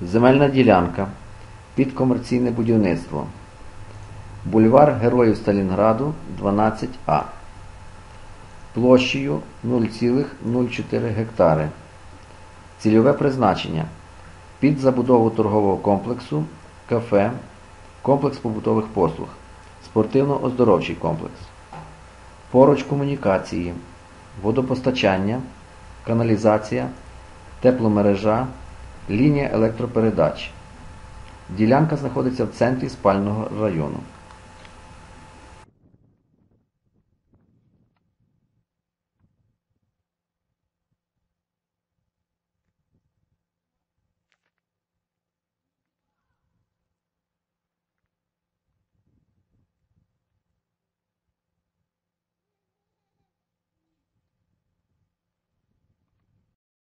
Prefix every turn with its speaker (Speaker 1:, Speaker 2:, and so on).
Speaker 1: Земельна ділянка під комерційне будівництво. Бульвар Героїв Сталінграду 12А. Площею 0,04 гектари. Цільове призначення. Під забудову торгового комплексу, кафе, комплекс побутових послуг, спортивно-оздоровчий комплекс. Поруч комунікації, водопостачання, каналізація, тепломережа, лінія електропередач. Ділянка знаходиться в центрі спального району.